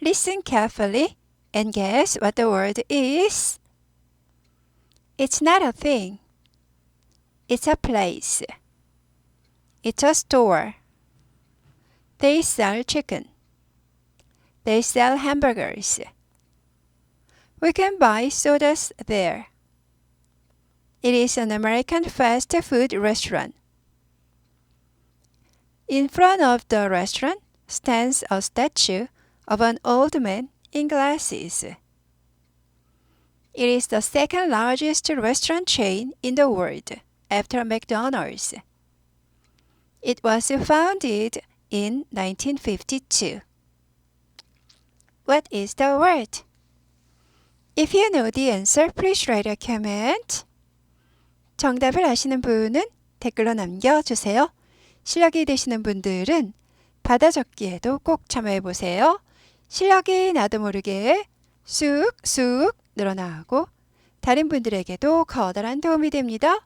Listen carefully and guess what the word is. It's not a thing. It's a place. It's a store. They sell chicken. They sell hamburgers. We can buy sodas there. It is an American fast food restaurant. In front of the restaurant stands a statue of an old man in glasses. It is the second largest restaurant chain in the world after McDonald's. It was founded in 1952. What is the word? If you know the answer, please write a comment. 정답을 아시는 분은 댓글로 남겨주세요. 실력이 되시는 분들은 받아 적기에도 꼭 참여해 보세요. 실력이 나도 모르게 쑥쑥 늘어나고 다른 분들에게도 커다란 도움이 됩니다.